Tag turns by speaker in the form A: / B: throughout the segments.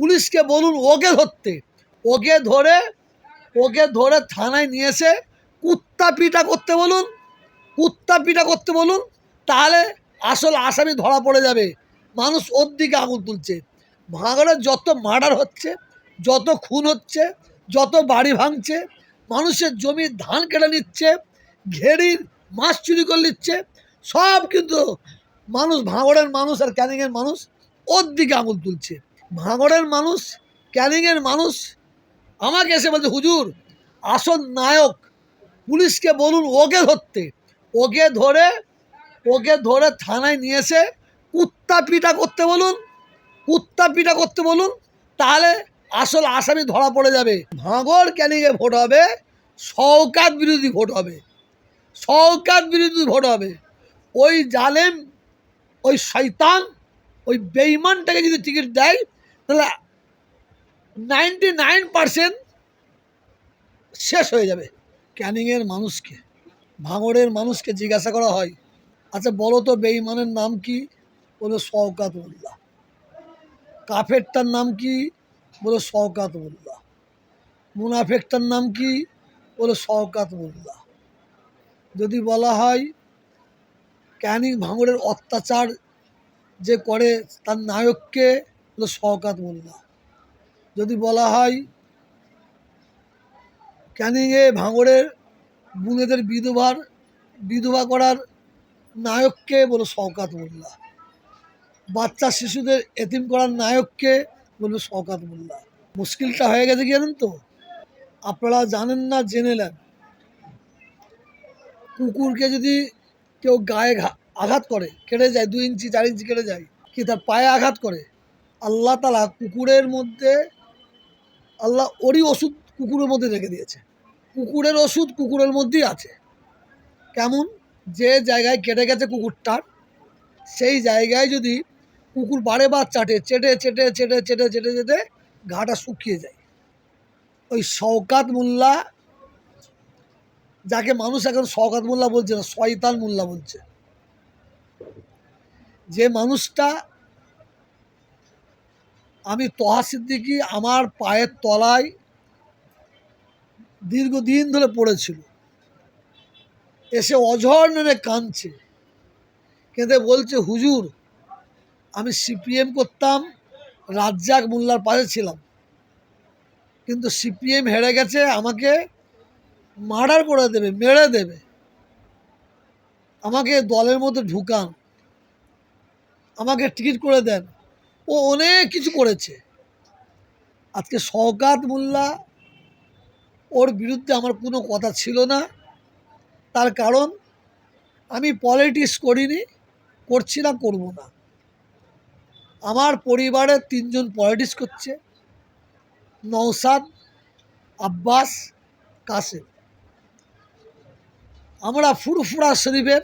A: পুলিশকে বলুন ওকে ধরতে। ওকে ধরে ওকে ধরে থানায় নিয়ে এসে কুত্তা পিটা করতে বলুন, কুত্তা পিটা করতে বলুন, তাহলে আসল আসামি ধরা পড়ে যাবে। মানুষ ওর দিকে আঙুল তুলছে। ভাঙড়ে যত মার্ডার হচ্ছে, যত খুন হচ্ছে, যত বাড়ি ভাঙছে, মানুষের জমি ধান কেটে নিচ্ছে ঘেরির মাছ চুরি করে নিচ্ছে, সব কিন্তু মানুষ, ভাঙড়ের মানুষ আর ক্যানিংয়ের মানুষ ওর দিকে আঙুল তুলছে। ভাঙড়ের মানুষ, ক্যানিংয়ের মানুষ। আমাকে এসে বলছে, হুজুর, আসল নায়ক পুলিশকে বলুন ওকে ধরতে। ওকে ধরে ওকে ধরে থানায় নিয়ে এসে কুত্তা পিটা করতে বলুন, কুত্তা পিটা করতে বলুন, তাহলে আসল আসামি ধরা পড়ে যাবে। ভাঙর ক্যানিংয়ে ভোট হবে শওকাত বিরোধী ভোট হবে। শওকাত বিরোধী ভোট হবে। ওই জালেম, ওই শয়তান, ওই বেইমানটাকে যদি টিকিট দেয় তাহলে নাইনটি নাইন পারসেন্ট শেষ হয়ে যাবে। ক্যানিংয়ের মানুষকে, ভাঙড়ের মানুষকে জিজ্ঞাসা করা হয় আচ্ছা বলো তো বেইমানের নাম কি? বলে শওকাত মোল্লা কাফেরটার নাম কি? বলে শওকাত মোল্লা মুনাফেকটার নাম কি? বলে শওকাত মোল্লা যদি বলা হয়, ক্যানিং ভাঙড়ের অত্যাচার যে করে তার নায়ককে শওকাত মোল্লা। যদি বলা হয়, ক্যানিংয়ে ভাঙড়ের বুনেদের বিধবার, বিধবা করার নায়ককে বলো শওকাত মোল্লা। বাচ্চা শিশুদের এতিম করার নায়ককে বলবে শওকাত মোল্লা। মুশকিলটা হয়ে গেছে কি জানেন তো? আপনারা জানেন না, জেনে নেন। কুকুরকে যদি কেউ গায়ে আঘাত করে, কেটে যায়, দুই ইঞ্চি, চার ইঞ্চি কেটে যায়, কি তার পায়ে আঘাত করে? আল্লাহ তালা কুকুরের মধ্যে, আল্লাহ ওরই ওষুধ কুকুরের মধ্যে রেখে দিয়েছে। কুকুরের ওষুধ কুকুরের মধ্যেই আছে। কেমন? যে জায়গায় কেটে গেছে কুকুরটার সেই জায়গায় যদি কুকুর বারে বার চাটে, চেটে চেটে চেটে চেটে চেটে চেটে, ঘাটা শুকিয়ে যায়। ওই শওকাত মোল্লা, যাকে মানুষ এখন শওকাত মোল্লা বলছে না, শয়তান মোল্লা বলছে। যে মানুষটা আমি তহা সিদ্দিকি আমার পায়ের তলায় দীর্ঘদিন ধরে পড়েছিল। এসে অঝর নেনে কাঁদছে। কেঁদে বলছে, হুজুর, আমি সিপিএম করতাম, রাজ্জাক মোল্লার পাশে ছিলাম। কিন্তু সিপিএম হেরে গেছে, আমাকে মার্ডার করে দেবে, মেরে দেবে। আমাকে দলের মধ্যে ঢুকান। আমাকে টিকিট করে দেন। ও অনেক কিছু করেছে। আজকে শওকাত মোল্লা ওর বিরুদ্ধে আমার কোনো কথা ছিল না। তার কারণ আমি পলিটিক্স করিনি, করছি না, করব না। আমার পরিবারের তিনজন পলিটিক্স করছে নৌসাদ আব্বাস, কাসেম। আমরা ফুরফুরা শরীফের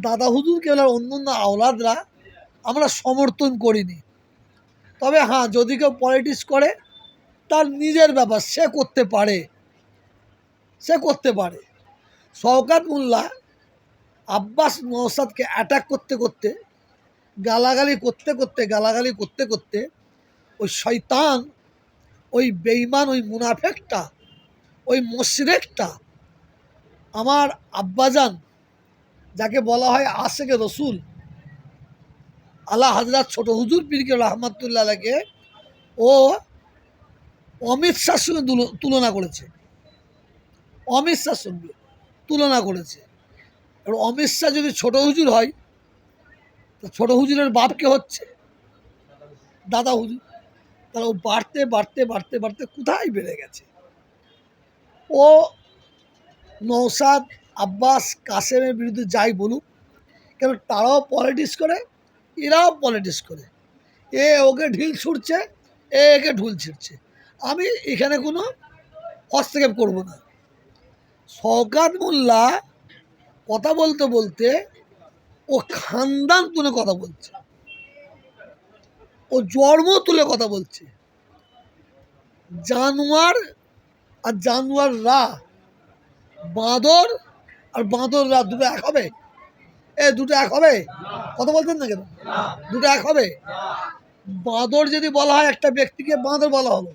A: দাদা হুজুর কেবল অন্য অন্য আওলাদরা আমরা সমর্থন করিনি। তবে হ্যাঁ যদি কেউ পলিটিক্স করে, তার নিজের ব্যাপার, সে করতে পারে। সে করতে পারে। শওকাত মোল্লা আব্বাস নৌসাদকে অ্যাটাক করতে করতে, গালাগালি করতে করতে, গালাগালি করতে করতে, ওই শয়তান, ওই বেইমান ওই মুনাফেকটা, ওই মশরেকটা, আমার আব্বাজান, যাকে বলা হয় আশেকে রসুল আল্লাহ হাজরাত ছোট হুজুর পীরকে রহমতুল্লাহকে ও অমিত শাহর সঙ্গে তুলনা করেছে। অমিত শাহর সঙ্গে তুলনা করেছে। এবার অমিত শাহ যদি ছোট হুজুর হয়, তো ছোট হুজুরের বাপকে হচ্ছে? দাদা হুজুর। তাহলে ও বাড়তে বাড়তে বাড়তে বাড়তে কোথায় বেড়ে গেছে? ও নৌসাদ আব্বাস কাসেমের বিরুদ্ধে যাই বলুক, কেন তারাও পলিটিক্স করে? এরাও পলিটিক্স করে। এ ওকে ঢিল ছুটছে এ একে ঢুল ছিঁড়ছে। আমি এখানে কোনো হস্তক্ষেপ করব না। শওকাত মোল্লা কথা বলতে বলতে ও খানদান তুলে কথা বলছে। ও জন্ম তুলে কথা বলছে। জানোয়ার আর জানোয়াররা বাঁদর আর বাঁদররা দুটো এক হবে? এ দুটো এক হবে? কথা বলতেন না কেন? দুটো এক হবে? বাঁদর যদি বলা হয়, একটা ব্যক্তিকে বাঁদর বলা হলো।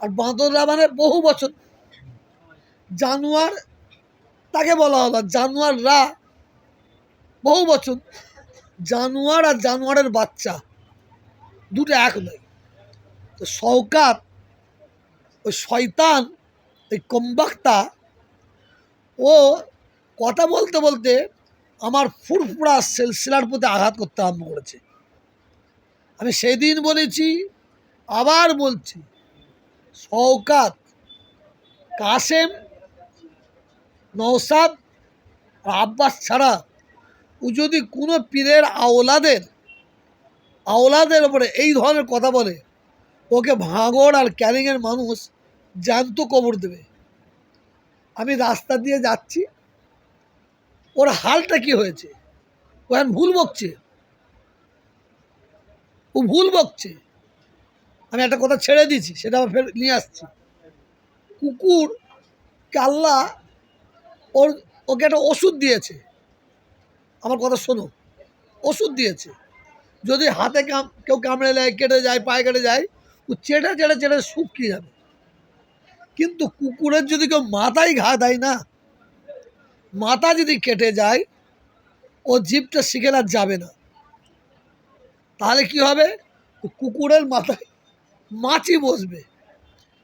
A: আর বাঁদররা মানে বহু বছর জানোয়ার তাকে বলা হলো। জানোয়াররা বহু বছর জানোয়ার আর জানোয়ারের বাচ্চা। দুটো এক নয়। তো শওকাত ওই শয়তান ওই কম্বাক্তা, ও কথা বলতে বলতে আমার ফুরফুরা সেলসিলার প্রতি আঘাত করতে আরম্ভ করেছে। আমি সেদিন বলেছি, আবার বলছি, শওকাত, কাসেম নৌসাদ আর আব্বাস ছাড়া ও যদি কোনো পীরের আওলাদের আওলাদের ওপরে এই ধরনের কথা বলে, ওকে ভাঙড় আর ক্যারিংয়ের মানুষ জ্যান্ত কবর দেবে। আমি রাস্তা দিয়ে যাচ্ছি ওর হালটা কি হয়েছে? ও এখন ভুল বকছে? ও ভুল বকছে? আমি একটা কথা ছেড়ে দিয়েছি, সেটা আবার ফের নিয়ে আসছি। কুকুর কাল্লা ওর, ওকে একটা ওষুধ দিয়েছে। আমার কথা শোনো, ওষুধ দিয়েছে। যদি হাতে কাম, কেউ কামড়ে নেয় কেটে যায়, পায়ে কেটে যায়, ও চেটে চেটে চেটে শুকিয়ে যাবে। কিন্তু কুকুরের যদি কেউ মাথায় ঘা দেয় না মাথা যদি কেটে যায়, ও জিভটা শিখে আর যাবে না। তাহলে কি হবে? কুকুরের মাথায় মাছি বসবে।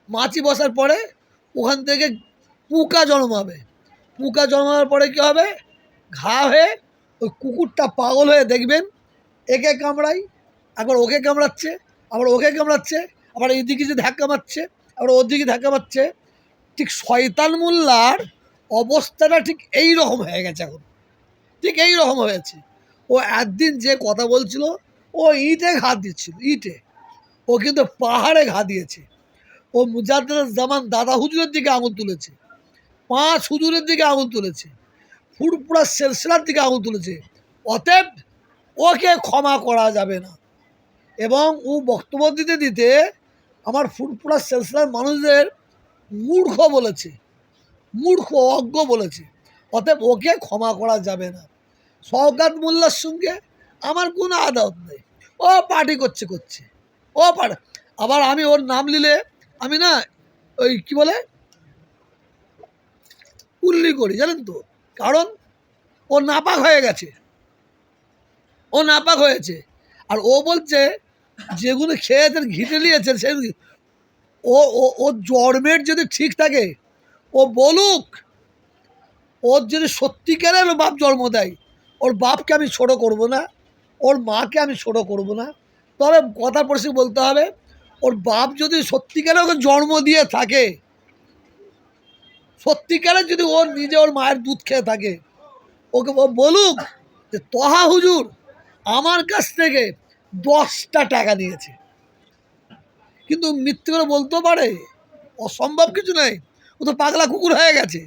A: মাছি বসার পরে ওখান থেকে পুকা জন্মাবে। পুকা জন্মানোর পরে কি হবে? ঘা হয়ে ওই কুকুরটা পাগল হয়ে দেখবেন, একে কামড়াই আবার ওকে কামড়াচ্ছে, আবার ওকে কামড়াচ্ছে, আবার এইদিকে যে ধাক্কা মারছে, আবার ওদিকে ধাক্কা মারছে। ঠিক শয়তান মোল্লার অবস্থাটা ঠিক এই রকম হয়ে গেছে এখন। ঠিক এই রকম হয়েছে। ও একদিন যে কথা বলছিল, ও ইটে ঘা দিচ্ছিল, ইটে। ও কিন্তু পাহাড়ে ঘা দিয়েছে। ও মুজাদ্দের জামান দাদা হুজুরের দিকে আঙুল তুলেছে। পাঁচ হুজুরের দিকে আঙুল তুলেছে। ফুরপুরা সেলসিলার দিকে আঙুল তুলেছে। অতএব ওকে ক্ষমা করা যাবে না। এবং ও বক্তব্য দিতে দিতে আমার ফুরপুরা সেলসিলার মানুষদের মূর্খ বলেছে। মূর্খ অজ্ঞ বলেছে। অতএব ওকে ক্ষমা করা যাবে না। শওকাত মোল্লার সঙ্গে আমার কোনো আদালত নেই। ও পার্টি করছে করছে। ও পার, আবার আমি ওর নাম নিলে আমি না ওই কি বলে? উল্লি করি, জানেন তো? কারণ ও নাপাক হয়ে গেছে। ও নাপাক হয়েছে। আর ও বলছে যেগুলো খেয়েছেন ঘিটে নিয়েছেন সে ও ও, ওর জন্মের যদি ঠিক থাকে ও বলুক, ওর যদি সত্যিকারের ওর বাপ জন্ম দেয়, ওর বাপকে আমি ছোট করব না, ওর মাকে আমি ছোট করব না। তবে কথা পরিস্থিতি বলতে হবে, ওর বাপ যদি সত্যিকারে ওকে জন্ম দিয়ে থাকে, সত্যিকারের যদি ওর নিজে ওর মায়ের দুধ খেয়ে থাকে, ওকে ও বলুক যে, তহা হুজুর, আমার কাছ থেকে দশটা টাকা নিয়েছে। কিন্তু মিথ্যে করে বলতেও পারে, অসম্ভব কিছু নেই ও তো পাগলা কুকুর হয়ে গেছে।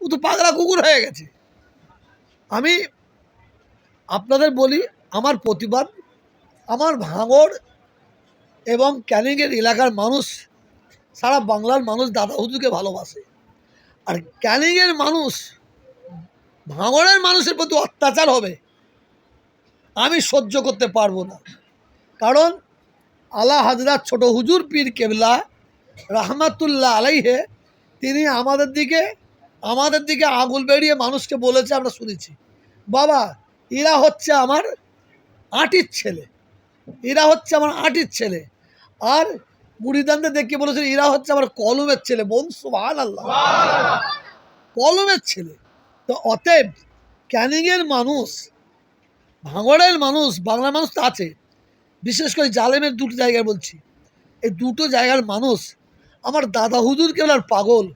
A: ও তো পাগলা কুকুর হয়ে গেছে। আমি আপনাদের বলি, আমার প্রতিবাদ, আমার ভাঙড় এবং ক্যানিংয়ের এলাকার মানুষ, সারা বাংলার মানুষ দাদা হুজুরকে ভালোবাসে। আর ক্যানিংয়ের মানুষ, ভাঙড়ের মানুষের প্রতি অত্যাচার হবে, আমি সহ্য করতে পারব না। কারণ আলা হাজরাত ছোট হুজুর পীর কেবলা রহমাতুল্লাহ আলাইহে তিনি আমাদের দিকে আমাদের দিকে আঙুল বেরিয়ে মানুষকে বলেছে, আমরা শুনেছি। বাবা, এরা হচ্ছে আমার আটির ছেলে। এরা হচ্ছে আমার আটির ছেলে। আর মুড়িদানদের দেখে বলেছে, এরা হচ্ছে আমার কলমের ছেলে। বংশ ভালো আল্লাহ কলমের ছেলে। তো অতএব ক্যানিংয়ের মানুষ, ভাঙড়ের মানুষ বাংলা মানুষ তো আছে। বিশেষ করে জালেমের দুটো জায়গায় বলছি। এই দুটো জায়গার মানুষ আমার দাদা হুজুর কেবল পাগল?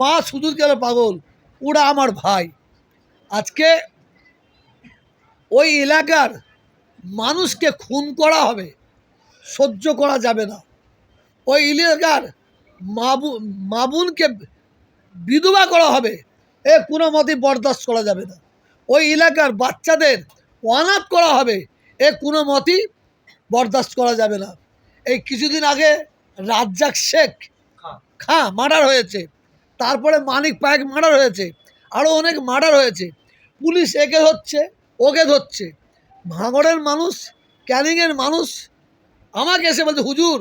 A: পাঁচ হুজুর কেবল পাগল? ওরা আমার ভাই। আজকে ওই এলাকার মানুষকে খুন করা হবে, সহ্য করা যাবে না। ওই এলাকার মাবু মাবুনকে বিধবা করা হবে, এ কোনো মতেই বরদাস্ত করা যাবে না। ওই এলাকার বাচ্চাদের অনাথ করা হবে, এ কোনো মতেই বরদাস্ত করা যাবে না। এই কিছুদিন আগে রাজ্জাক শেখ খাঁ মার্ডার হয়েছে। তারপরে মানিক পায়েক মার্ডার হয়েছে। আরও অনেক মার্ডার হয়েছে। পুলিশ একে ধরছে, ওকে ধরছে। ভাঙড়ের মানুষ, ক্যানিংয়ের মানুষ, আমাকে এসে বলছে, হুজুর,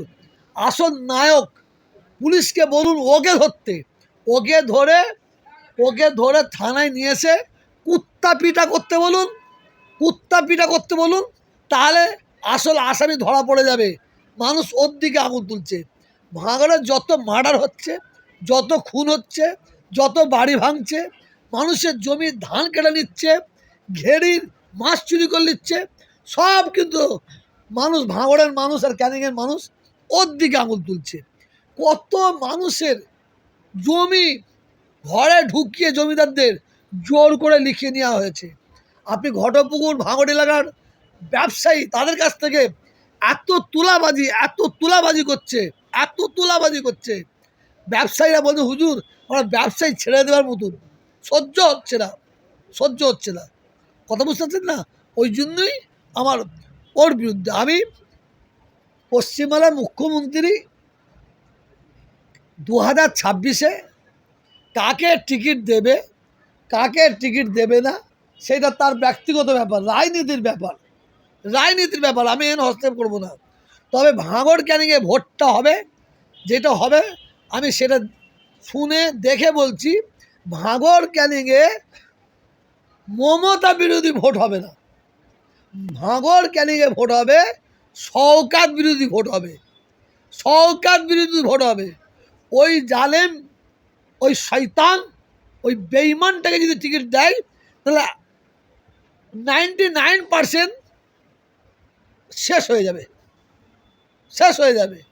A: আসল নায়ক, পুলিশকে বলুন ওকে ধরতে। ওকে ধরে ওকে ধরে থানায় নিয়ে এসে কুত্তা পিটা করতে বলুন, কুত্তা পিটা করতে বলুন, তাহলে আসল আসামি ধরা পড়ে যাবে। মানুষ ওর দিকে আঙুল তুলছে। ভাঙড়ে যত মার্ডার হচ্ছে, যত খুন হচ্ছে, যত বাড়ি ভাঙছে, মানুষের জমি ধান কেটে নিচ্ছে, ঘেরির মাছ চুরি করে নিচ্ছে, সব কিন্তু মানুষ, ভাঙড়ের মানুষ আর ক্যানিংয়ের মানুষ ওর দিকে আঙুল তুলছে। কত মানুষের জমি ঘরে ঢুকিয়ে জমিদারদের জোর করে লিখিয়ে নেওয়া হয়েছে। আপনি ঘটপুকুর ভাঙড় এলাকার ব্যবসায়ী, তাদের কাছ থেকে এত তুলাবাজি এত তুলাবাজি করছে, এত তুলাবাজি করছে। ব্যবসায়ীরা বলছে, হুজুর, আমরা ব্যবসায়ী ছেড়ে দেওয়ার মতন। সহ্য হচ্ছে না, সহ্য হচ্ছে না। কথা বুঝতে পারছেন না? ওই জন্যই আমার ওর বিরুদ্ধে আমি পশ্চিমবাংলার মুখ্যমন্ত্রী দু হাজার ছাব্বিশে কাকে টিকিট দেবে, কাকে টিকিট দেবে না, সেটা তার ব্যক্তিগত ব্যাপার, রাজনীতির ব্যাপার। রাজনীতির ব্যাপার, আমি এখানে হস্তক্ষেপ করব না। তবে ভাঙড় ক্যানিংয়ে ভোটটা হবে, যেটা হবে, আমি সেটা শুনে দেখে বলছি, ভাঙড় ক্যানিংয়ে মমতা বিরোধী ভোট হবে না। ভাঙড় ক্যানিংয়ে ভোট হবে শওকাত বিরোধী ভোট হবে। শওকাত বিরোধী ভোট হবে। ওই জালেম, ওই শয়তান, ওই বেইমানটাকে যদি টিকিট দেয়, তাহলে নাইনটি নাইন পার্সেন্ট শেষ হয়ে যাবে। শেষ হয়ে যাবে।